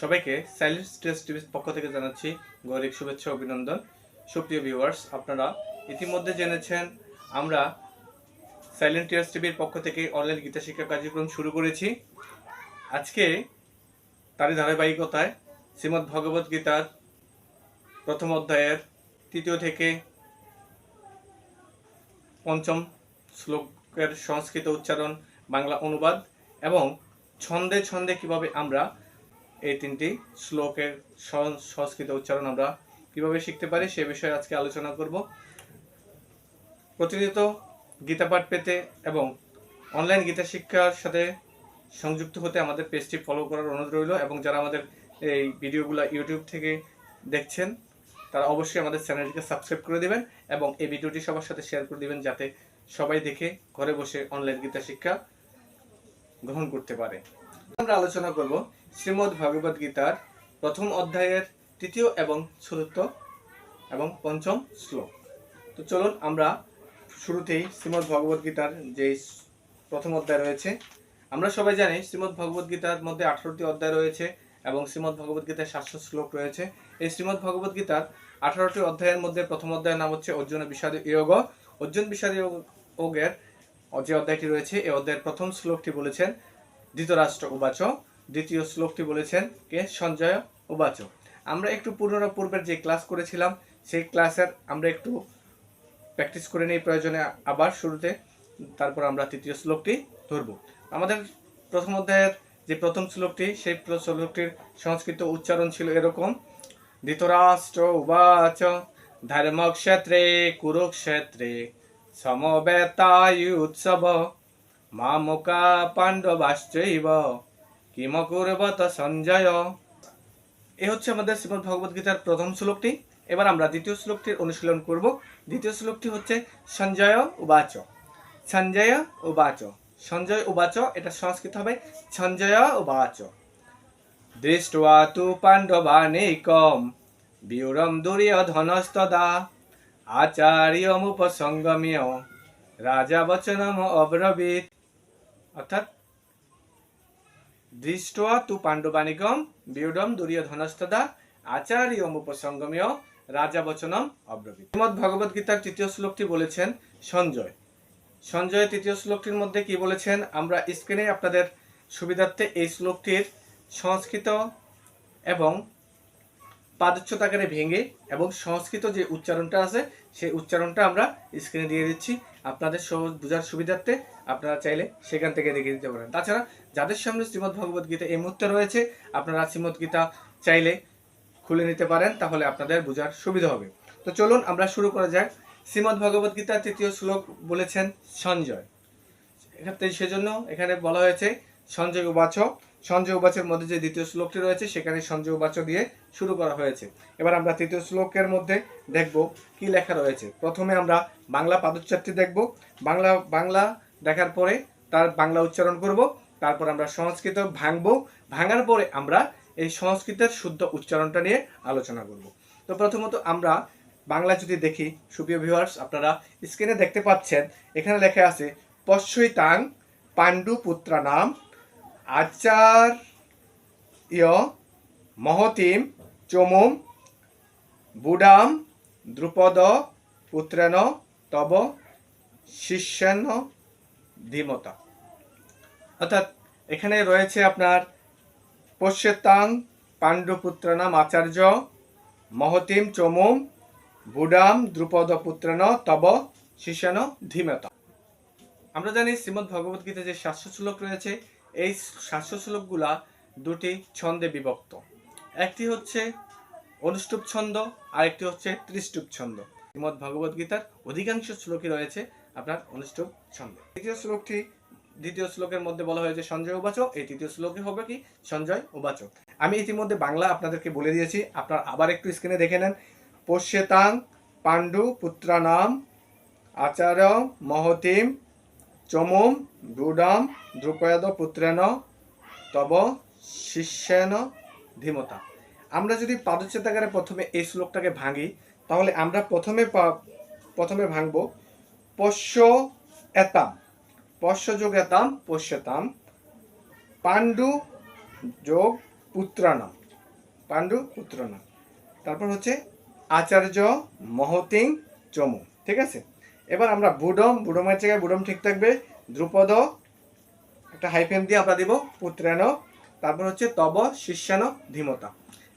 সবাইকে silent stress টিভির পক্ষ থেকে জানাচ্ছি গৌরিক শুভেচ্ছা অভিনন্দন। সুপ্রিয় ভিউয়ার্স আপনারা ইতিমধ্যে জেনেছেন, আমরা সাইলেন্ট টিয়ার্স টিভির পক্ষ থেকে অনলাইন গীতা শিক্ষা কার্যক্রম শুরু করেছি। আজকে তারই ধারাবাহিকতায় শ্রীমদ্ ভগবত গীতার প্রথম অধ্যায়ের তৃতীয় থেকে পঞ্চম শ্লোকের সংস্কৃত উচ্চারণ, বাংলা অনুবাদ এবং ছন্দে ছন্দে কীভাবে আমরা এই তিনটি শ্লোকের সংস্কৃত উচ্চারণ আমরা কীভাবে শিখতে পারি সে বিষয়ে আজকে আলোচনা করব। প্রতিনিয়ত গীতা পাঠ পেতে এবং অনলাইন গীতা শিক্ষার সাথে সংযুক্ত হতে আমাদের পেজটি ফলো করার অনুরোধ রইল এবং যারা আমাদের এই ভিডিওগুলো ইউটিউব থেকে দেখছেন, তারা অবশ্যই আমাদের চ্যানেলটিকে সাবস্ক্রাইব করে দিবেন এবং এই ভিডিওটি সবার সাথে শেয়ার করে দিবেন যাতে সবাই দেখে ঘরে বসে অনলাইন গীতা শিক্ষা গ্রহণ করতে পারে। আমরা আলোচনা করব শ্রীমদ্ ভগবদ গীতার প্রথম অধ্যায়ের তৃতীয় এবং চতুর্থ এবং পঞ্চম শ্লোক। তো চলুন আমরা শুরুতেই শ্রীমদ্ ভগবদ গীতার যে প্রথম অধ্যায় রয়েছে, আমরা সবাই জানি শ্রীমদ্ ভগবদ গীতার মধ্যে আঠারোটি অধ্যায় রয়েছে এবং শ্রীমদ্ ভগবদ গীতায় সাতশো শ্লোক রয়েছে। এই শ্রীমদ্ ভগবদ গীতার আঠারোটি অধ্যায়ের মধ্যে প্রথম অধ্যায়ের নাম হচ্ছে অর্জুন বিষাদ ইয়োগ। অর্জুন বিষাদ যোগের যে অধ্যায়টি রয়েছে, এই অধ্যায়ের প্রথম শ্লোকটি বলেছেন, ধৃতরাষ্ট্র উবাচ। দ্বিতীয় শ্লোকটি বলেছেন, কে? সঞ্জয় উবাচ আমরা একটু পুনরা পূর্বের যে ক্লাস করেছিলাম, সেই ক্লাসের আমরা একটু প্র্যাকটিস করে নেই প্রয়োজনে আবার শুরুতে, তারপর আমরা তৃতীয় শ্লোকটি ধরব। আমাদের প্রথম অধ্যায়ের যে প্রথম শ্লোকটি, সেই শ্লোকটির সংস্কৃত উচ্চারণ ছিল এরকম, ধৃতরাষ্ট্র উবাচ ধর্মক্ষেত্রে, কুরুক্ষেত্রে সমবেতায়ুৎসব মামুকা পাণ্ডবাশ্চৈব। কিম সঞ্জয় এ হচ্ছে আমাদের শ্রীমদ ভগবদ গীতার প্রথম শ্লোকটি। এবার আমরা দ্বিতীয় শ্লোকটির অনুশীলন করব। দ্বিতীয় শ্লোকটি হচ্ছে সঞ্জয় উবাচ। সঞ্জয় উবাচ। সঞ্জয় উবাচ, এটা সংস্কৃত হবে সঞ্জয় উবাচ। দৃষ্ট্বা তু পাণ্ডবানেকম বিউরম দুর্যোধনস্তদা, আচার্যমুপসঙ্গম্য, রাজা বচনম অব্রবীত। অর্থাৎ দৃষ্ট্বা তু পাণ্ডবানিকম বিউডম দুর্যোধনস্তদা আচার্যমুপসঙ্গম্য রাজা বচনম অব্রবীত শ্রীমদ্ ভগবদ গীতার তৃতীয় শ্লোকটি বলেছেন সঞ্জয়। সঞ্জয় তৃতীয় শ্লোকটির মধ্যে কি বলেছেন? আমরা স্ক্রিনে আপনাদের সুবিধার্থে এই শ্লোকটির সংস্কৃত এবং পাদচ্যত আকারে ভেঙে এবং সংস্কৃত যে উচ্চারণটা আছে, সেই উচ্চারণটা আমরা স্ক্রিনে দিয়ে দিচ্ছি। আপনাদের সহজ বোঝার সুবিধার্থে আপনারা চাইলে সেখান থেকে দেখে দিতে পারেন। তাছাড়া যাদের সামনে শ্রীমদ্ ভগবদ গীতা এই মুহূর্তে রয়েছে, আপনারা শ্রীমদ্ গীতা চাইলে খুলে নিতে পারেন, তাহলে আপনাদের বোঝার সুবিধা হবে। তো চলুন আমরা শুরু করা যাক। শ্রীমদ্ ভগবদ গীতার তৃতীয় শ্লোক বলেছেন সঞ্জয়। এক্ষেত্রে সেজন্য এখানে বলা হয়েছে, সঞ্জয় উবাচ। সঞ্জয় উবাচের মধ্যে যে দ্বিতীয় শ্লোকটি রয়েছে, সেখানে সঞ্জয় উবাচ দিয়ে শুরু করা হয়েছে। এবার আমরা তৃতীয় শ্লোকের মধ্যে দেখব কি লেখা রয়েছে। প্রথমে আমরা বাংলা পাদোচ্চারটি দেখব। বাংলা বাংলা দেখার পরে তার বাংলা উচ্চারণ করব, তারপর আমরা সংস্কৃত ভাঙবো। ভাঙার পরে আমরা এই সংস্কৃতের শুদ্ধ উচ্চারণটা নিয়ে আলোচনা করব। তো প্রথমত আমরা বাংলা যদি দেখি, সুপ্রিয় ভিউয়ার্স আপনারা স্ক্রিনে দেখতে পাচ্ছেন, এখানে লেখা আছে, পশ্চৈতাং পাণ্ডু পুত্রা নাম আচার্য মহতিম, চমুম বুডাম দ্রুপদ, পুত্রেন, তব, শিষ্যান ধীমতা অর্থাৎ এখানে রয়েছে আপনার পশ্যতাং পাণ্ডুপুত্র নাম আচার্য, মহতিম, চমুম বুডাম দ্রুপদ, পুত্রেন, তব, শিষ্যান ধীমতা আমরা জানি শ্রীমদ্ ভগবত গীতা যে সাতশো শ্লোক রয়েছে এই সাতশো শ্লোকগুলা দুটি ছন্দে বিভক্ত। একটি হচ্ছে অনুষ্টুপ ছন্দ আর একটি হচ্ছে ত্রিষ্টুপ ছন্দ। শ্রীমদ্ ভগবত গীতার অধিকাংশ শ্লোকই রয়েছে আপনার অনুষ্টুপ ছন্দ। তৃতীয় শ্লোকটি, দ্বিতীয় শ্লোকের মধ্যে বলা হয়েছে সঞ্জয় উবাচ এই তৃতীয় শ্লোকে হবে কি? সঞ্জয় উবাচ আমি ইতিমধ্যে বাংলা আপনাদেরকে বলে দিয়েছি, আপনার আবার একটু স্ক্রিনে দেখে নেন। পশ্যেতাং পাণ্ডু পুত্রানাম আচার্য মহতিম চমুম গুডাম দ্রুপদ পুত্রেন তব শিষ্যেন ধীমতা। আমরা যদি পাদচ্ছেদাগারে প্রথমে এই শ্লোকটাকে ভাঙি, তাহলে আমরা প্রথমে প্রথমে ভাঙব পশ্য এতাম। পশ্য যোগ এতাম পশ্যতাম পাণ্ডু যোগ পুত্রানাম পাণ্ডু পুত্র নাম তারপর হচ্ছে আচার্য মহতিং চমু ঠিক আছে? এবার আমরা বুডম, বুডমের জায়গায় বুডম ঠিক থাকবে দ্রুপদ একটা হাইফেন দিয়ে আমরা দিব পুত্রেন তারপর হচ্ছে তব শিষ্যান ধীমতা।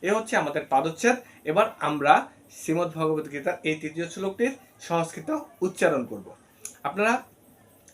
এ হচ্ছে আমাদের পাদচ্ছেদ। এবার আমরা শ্রীমদ্ ভগবত গীতার এই তৃতীয় শ্লোকটির সংস্কৃত উচ্চারণ করব। আপনারা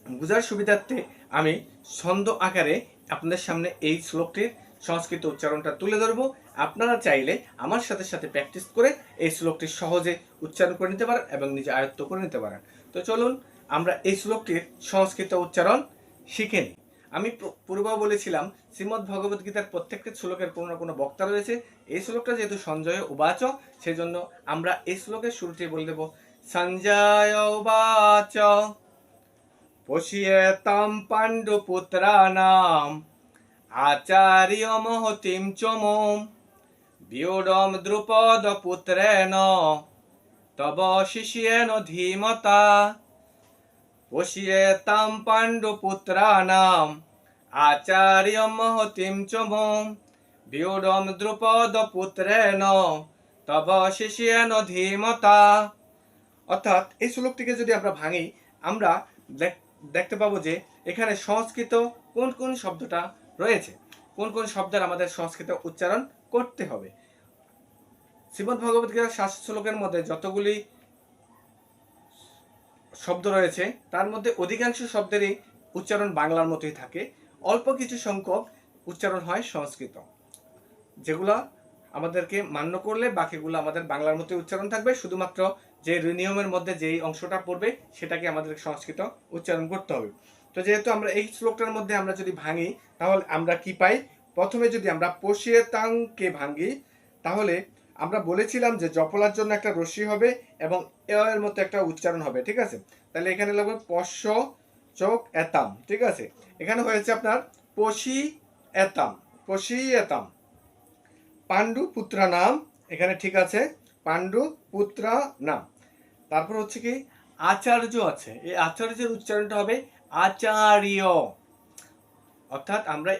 বুঝার সুবিধার্থে আমি ছন্দ আকারে আপনাদের সামনে এই শ্লোকটির সংস্কৃত উচ্চারণটা তুলে ধরবো। আপনারা চাইলে আমার সাথে সাথে প্র্যাকটিস করে এই শ্লোকটি সহজে উচ্চারণ করে নিতে পারেন এবং নিজে আয়ত্ত করে নিতে পারেন। তো চলুন আমরা এই শ্লোকটির সংস্কৃত উচ্চারণ শিখে নিই। আমি পূর্ব বলেছিলাম, শ্রীমদ্ ভগবত গীতার প্রত্যেকটি শ্লোকের কোনো না কোনো বক্তা রয়েছে। এই শ্লোকটা যেহেতু সঞ্জয় উবাচ, সেজন্য আমরা এই শ্লোকের শুরুতে বলে দেব, সঞ্জয় উবাচ পশিয়েতাম আচার্য মহতিম চমম, বিয়োডম দ্রুপদ পুত্রেন তব শিষ্যেন ধীমতা পশিয়েতাম পাণ্ডুপুত্রানাম। আচার্য মহতিম চমম। বিয়োডম দ্রুপদ পুত্রেন তব শিষ্যেন ধীমতা অর্থাৎ এই শ্লোকটিকে যদি আমরা ভাঙি, আমরা দেখ- দেখতে পাবো যে এখানে সংস্কৃত কোন কোন শব্দটা রয়েছে। কোন কোন শব্দের আমাদের সংস্কৃত উচ্চারণ করতে হবে। শ্রীমদ্ ভগবত গীতার শাস্ত্র শ্লোকের মধ্যে যতগুলি শব্দ রয়েছে, তার মধ্যে অধিকাংশ শব্দেরই উচ্চারণ বাংলার মতোই থাকে। অল্প কিছু সংখ্যক উচ্চারণ হয় সংস্কৃত। যেগুলো আমাদেরকে মান্য করলে বাকিগুলো আমাদের বাংলার মতোই উচ্চারণ থাকবে। শুধুমাত্র যে নিয়মের মধ্যে যেই অংশটা পড়বে, সেটাকে আমাদের সংস্কৃত উচ্চারণ করতে হবে। তো যেহেতু আমরা এই শ্লোকটার মধ্যে আমরা যদি ভাঙি, তাহলে আমরা কি পাই? প্রথমে যদি আমরা পশিয়ে তাংকে ভাঙি, তাহলে আমরা বলেছিলাম যে জপলার জন্য একটা রশ্মি হবে এবং এর মতো একটা উচ্চারণ হবে, ঠিক আছে? তাহলে এখানে লাগবে পশ্চ চোখ এতাম, ঠিক আছে? এখানে হয়েছে আপনার পশি এতাম পশি এতাম। পাণ্ডু পুত্রা নাম, এখানে ঠিক আছে, পাণ্ডু পুত্রা নাম। তারপর হচ্ছে কি, আচার্য আছে, এই আচার্যের উচ্চারণটা হবে আচার্য। অর্থাৎ আমরা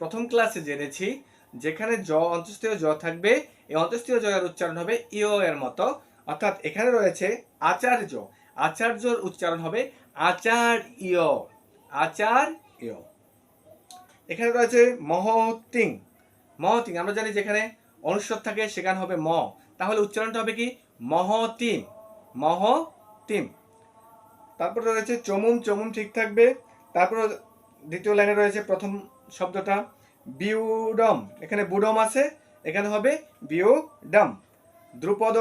প্রথম ক্লাসে জেনেছি, যেখানে জ অন্তস্থীয় জ থাকবে এই অন্তস্থীয় জয়ের উচ্চারণ হবে ইও এর মতো। অর্থাৎ এখানে রয়েছে আচার্য। আচার্যর উচ্চারণ হবে আচার ইয়। আচার ইয়। এখানে রয়েছে মহতিং। মহতিং, আমরা জানি যেখানে অনুস্বর থাকে সেখানে হবে ম। তাহলে উচ্চারণটা হবে কি? মহতিম। মহতিম। তারপর রয়েছে চমুম। চমুম ঠিক থাকবে। তারপর দ্বিতীয় লাইনে রয়েছে প্রথম শব্দটা বিউডম। এখানে বুডম আছে। এখানে হবে বিও ডাম দ্রুপদ,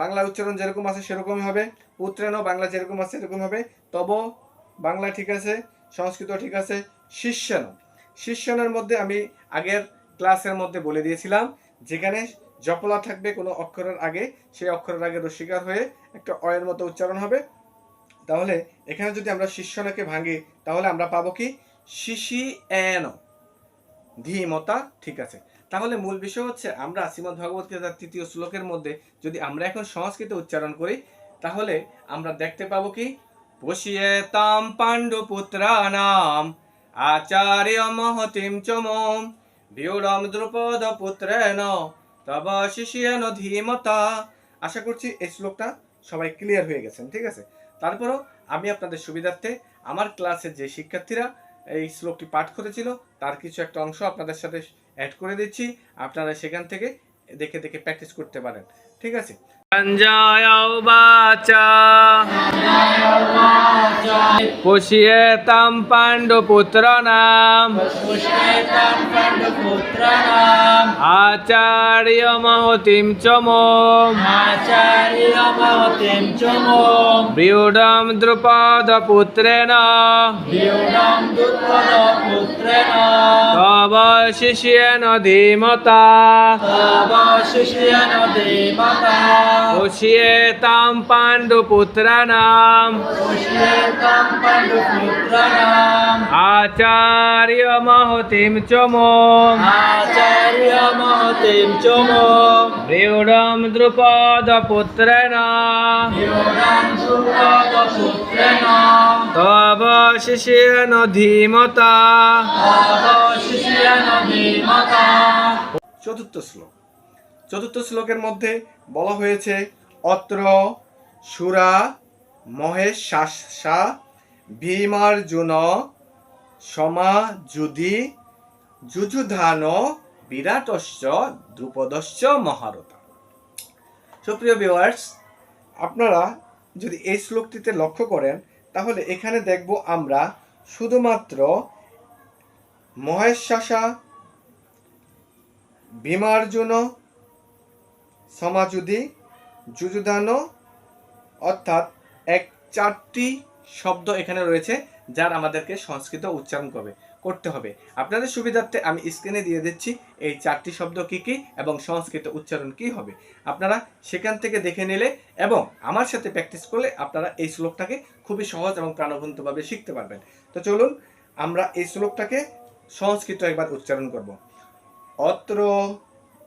বাংলা উচ্চারণ যেরকম আছে সেরকমই হবে। পুত্রেন বাংলা যেরকম আছে সেরকম হবে। তব, বাংলা ঠিক আছে। সংস্কৃত ঠিক আছে। শিষ্যান শিষ্যানের মধ্যে আমি আগের ক্লাসের মধ্যে বলে দিয়েছিলাম, যেখানে জপলা থাকবে কোনো অক্ষরের আগে, সেই অক্ষরের আগে রস্বীকার হয়ে একটা অয়ের মতো উচ্চারণ হবে। তাহলে এখানে যদি আমরা শিষ্যনাকে ভাঙি, তাহলে আমরা পাবো কি? শিশি এন ধীমতা ঠিক আছে। তাহলে মূল বিষয় হচ্ছে আমরা শ্রীমদ ভগবত গীতার তৃতীয় শ্লোকের মধ্যে যদি আমরা এখন সংস্কৃত উচ্চারণ করি, তাহলে আমরা দেখতে পাবো কি? বসিয়ে তাম পাণ্ডু পুত্রানাম আচার্য মহতিম চমম বিউরম দ্রুপদ পুত্রেন তব শিষ্যেন ধীমতা। আশা করছি এই শ্লোকটা সবাই ক্লিয়ার হয়ে গেছেন, ঠিক আছে? তারপরও আমি আপনাদের সুবিধার্থে আমার ক্লাসের যে শিক্ষার্থীরা এই শ্লোকটি পাঠ করেছিল, তার কিছু একটা অংশ আপনাদের সাথে অ্যাড করে দিচ্ছি। আপনারা সেখান থেকে দেখে দেখে প্র্যাকটিস করতে পারেন। ঠিক আছে? সঞ্জয় বাচা। পুষ্যেতম পাণ্ডুপুত্র নাম। আচার্য মহতিম চমোম। বিউডম দ্রুপদ পুত্রেণ তব শিষ্যেন ধীমতা তব শিষ্যেন ধীমতা পুষ্যেতাম পাণ্ডুপুত্রানাম पुष्पेतां पाण्डुपुत्राणाम् আচার্য মহতিম চমো आचार्यमहतिं च मों বিউডম দ্রুপদ পুত্রেণ व्यूढं दुर्पदपुत्रेण তব শিষ্যেন ধীমতা तव शिष्येन देवता চতুর্থ শ্লোক চতুর্থ শ্লোকের মধ্যে বলা হয়েছে, অত্র সুরা মহেশ শাসা ভীমার্জুন সমাযুধি যুযুধান বিরাটস্য দ্রুপদস্য মহারথা। সুপ্রিয় ভিউয়ার্স আপনারা যদি এই শ্লোকটিতে লক্ষ্য করেন, তাহলে এখানে দেখব আমরা শুধুমাত্র মহেশাসা ভীমার্জুন সমাজুদি যুযুদান অর্থাৎ এক চারটি শব্দ এখানে রয়েছে যার আমাদেরকে সংস্কৃত উচ্চারণ করবে, করতে হবে। আপনাদের সুবিধার্থে আমি স্ক্রিনে দিয়ে দিচ্ছি এই চারটি শব্দ কি কি এবং সংস্কৃত উচ্চারণ কি হবে। আপনারা সেখান থেকে দেখে নিলে এবং আমার সাথে প্র্যাকটিস করলে আপনারা এই শ্লোকটাকে খুবই সহজ এবং প্রাণবন্তভাবে শিখতে পারবেন। তো চলুন, আমরা এই শ্লোকটাকে সংস্কৃত একবার উচ্চারণ করব। অত্র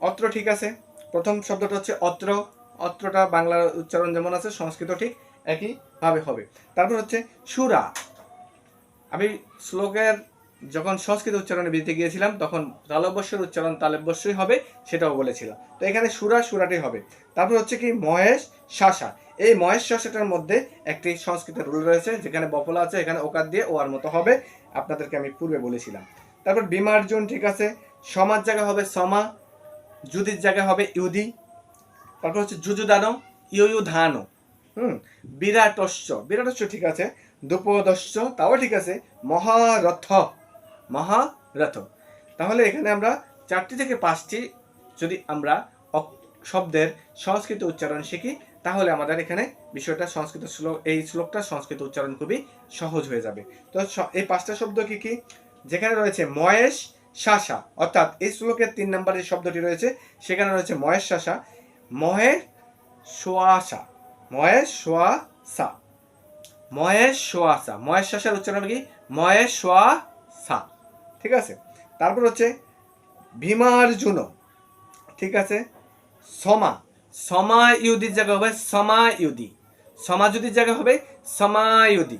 অত্র ঠিক আছে? প্রথম শব্দটা হচ্ছে অত্র। অত্রটা বাংলার উচ্চারণ যেমন আছে, সংস্কৃত ঠিক একইভাবে হবে। তারপর হচ্ছে সুরা। আমি শ্লোকের যখন সংস্কৃত উচ্চারণে দিতে গিয়েছিলাম, তখন তালব্যস্যের উচ্চারণ তালব্যস্যই হবে, সেটাও বলেছিলাম। তো এখানে সুরা, সুরাটি হবে। তারপর হচ্ছে কি, মহেশ শাসা। এই মহেশ শাসাটার মধ্যে একটি সংস্কৃত রুল রয়েছে, যেখানে বপলা আছে, এখানে ওকার দিয়ে ওয়ার মতো হবে, আপনাদেরকে আমি পূর্বে বলেছিলাম। তারপর বিমার্জুন ঠিক আছে, সমাজ জায়গা হবে সমা যুদির জায়গা হবে ইউদি, তারপর হচ্ছে যুযুদানো ইউ ধানো হুম বিরাটস্য বিরাটস্য ঠিক আছে দুপদস্য তাও ঠিক আছে, মহারথ মহারথ। তাহলে এখানে আমরা চারটি থেকে পাঁচটি যদি আমরা শব্দের সংস্কৃত উচ্চারণ শিখি, তাহলে আমাদের এখানে বিষয়টা সংস্কৃত শ্লোক এই শ্লোকটা সংস্কৃত উচ্চারণ খুবই সহজ হয়ে যাবে। তো এই পাঁচটা শব্দ কি কি? যেখানে রয়েছে ময়েশ শাসা, অর্থাৎ এই শ্লোকের তিন নম্বরের শব্দটি রয়েছে, সেখানে রয়েছে মহেশ শাসা মহের সোয়াশা মহেশ সোয়াশা মহেশ সোয়াশা মহেশ শাসার উচ্চারণ কি? মহেশ সোয়াশা ঠিক আছে? তারপর হচ্ছে ভীমার্জুন, ঠিক আছে? সমা সমা ইউদির জায়গা হবে, সমা ইউদি সমাজুদির জায়গা হবে সমায়ুদি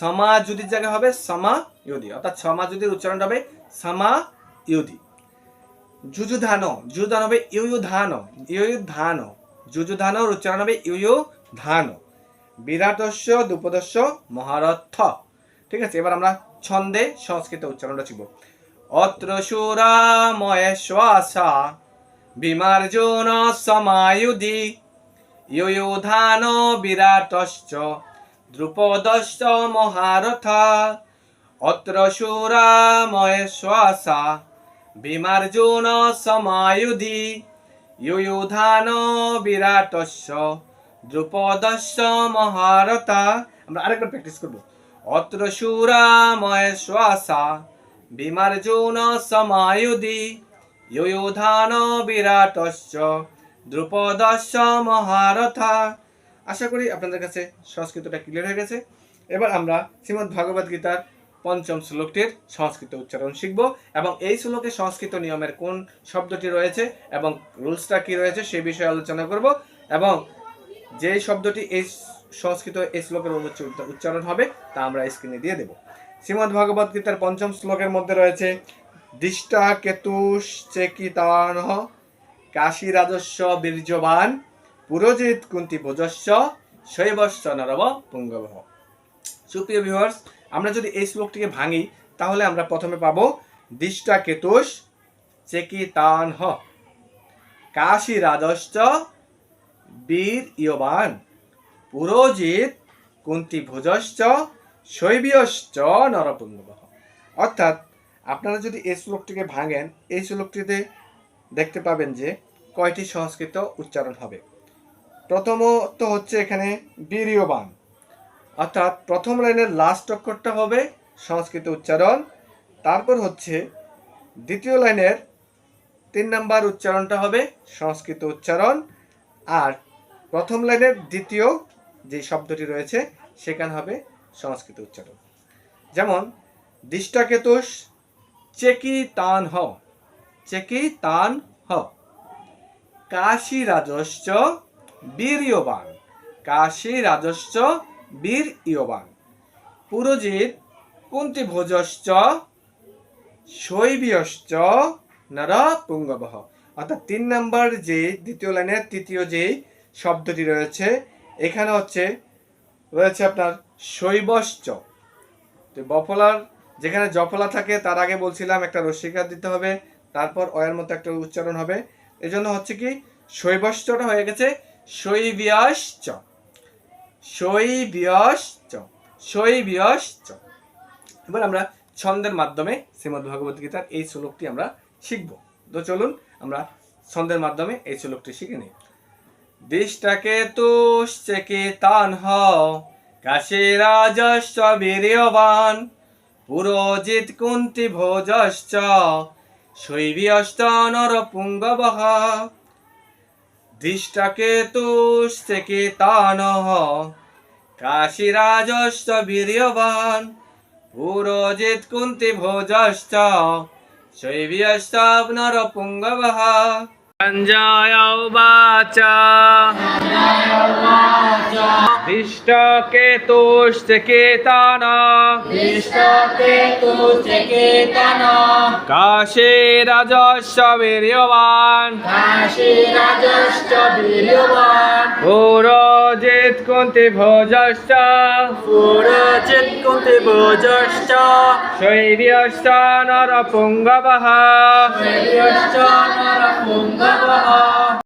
সমাজুদির জায়গা হবে সমা ইউদি। অর্থাৎ সমাজুদির উচ্চারণ হবে সমা ইউদি। যুযুধান যুযুধান হবে ইউ ধান ইউ ধান যুযুধানর উচ্চারণ হবে ইউ ধান বিরাটস্য, দুপদস্য, মহারথ। ঠিক আছে, এবার আমরা ছন্দে সংস্কৃত উচ্চারণটা শিখব। অত্র সুরা মহেশ্বাসা বিমার্জুন সমায়ুধি ইয়ুধান বিরাটশ্চ দ্রুপদশ্চ মহারথ, অত্র সুরা মহেশ্বাসা বিমার্জুন সমায়ুধি ইয়ুধান বিরাটস্য দ্রুপদস্য মহারথা। আমরা আরেকবার প্র্যাকটিস করব। অত্র সুরা মহেশ্বাসা বিমার্জুন সমায়ুধি ইয়ুধান বিরাটস্য দ্রুপদস্য মহারথা। আশা করি আপনাদের কাছে সংস্কৃতটা ক্লিয়ার হয়ে গেছে। এবার আমরা শ্রীমদ্ ভগবদ গীতার পঞ্চম শ্লোকটির সংস্কৃত উচ্চারণ শিখব এবং এই শ্লোকে সংস্কৃত নিয়মের কোন শব্দটি রয়েছে এবং রুলসটা কি রয়েছে সে বিষয়ে আলোচনা করব এবং যে শব্দটি এই সংস্কৃত এই শ্লোকের উচ্চারণ হবে তা আমরা স্ক্রিনে দিয়ে দেব। শ্রীমদ্ ভগবদ গীতার পঞ্চম শ্লোকের মধ্যে রয়েছে, দিষ্টা কেতুষ চেকিতান কাশী রাজস্ব বীর্যবান পুরোজিত কুন্তি ভোজস্ব শৈবস্ব নরব পুঙ্গব সুপ্রিয় ভিউয়ার্স আমরা যদি এই শ্লোকটিকে ভাঙি, তাহলে আমরা প্রথমে পাবো, দিষ্টা কেতুষ চেকিতান কাশী রাজস্ব বীর ইয়বান। পুরোজিত কুন্তি ভোজশ্চ, শৈবীয়শ্চ নরপুঙ্গব অর্থাৎ, আপনারা যদি এই শ্লোকটিকে ভাঙেন, এই শ্লোকটিতে দেখতে পাবেন যে কয়টি সংস্কৃত উচ্চারণ হবে। প্রথমত হচ্ছে এখানে বীর্যবান। অর্থাৎ প্রথম লাইনের লাস্ট অক্ষরটা হবে সংস্কৃত উচ্চারণ। তারপর হচ্ছে দ্বিতীয় লাইনের তিন নাম্বার উচ্চারণটা হবে সংস্কৃত উচ্চারণ। আর প্রথম লাইনের দ্বিতীয় যে শব্দটি রয়েছে, সেখানে হবে সংস্কৃত উচ্চারণ। যেমন, দিষ্টাকেতুষ চেকি তান হ চেকি তান হ কাশী রাজস্ব বীর্যবান কাশী রাজস্ব বীর ইয়বান। পুরোজিত কুন্তি ভোজশ্চ শৈবীয়শ্চ নরপুঙ্গবহ অর্থাৎ তিন নম্বর যে দ্বিতীয় লাইনের তৃতীয় যে শব্দটি রয়েছে, এখানে হচ্ছে, রয়েছে আপনার শৈবশ্চ। তো বফলার, যেখানে জফলা থাকে, তার আগে বলছিলাম একটা রস্বীকার দিতে হবে, তারপর অয়ের মতো একটা উচ্চারণ হবে। এজন্য হচ্ছে কি, শৈবশ্চটা হয়ে গেছে শৈবিয়শ্চ। শৈবিয়শ্চ। শৈবিয়শ্চ। এবার আমরা ছন্দের মাধ্যমে শ্রীমদ্ ভগবত গীতার এই শ্লোকটি আমরা শিখব। তো চলুন আমরা ছন্দের মাধ্যমে এই শ্লোকটি শিখে নিই। দিষ্টাকে তুষ্চকে তান হ, কাশে রাজশ্চ বীর্যবান পুরোজিত কুন্তি ভোজশ্চ, শৈবিয়শ্চ নরপুঙ্গবহ। দিষ্টাকে থেকে তান কাশী রাজস্ব বীর্যবান পুরোজিত কুন্তি ভোজশ্চ নর নরপুঙ্গবহ সঞ্জয় চেকেতন। কাশে রাজস্ব বীর্যবান পুরোজিত কুন্তি ভোজশ্চ। পুরচিত কুন্তি ভোজশ্চ। শৈবিয়শ্চ নরপুঙ্গবহ শৈর্যশ্চ নরপুঙ্গবः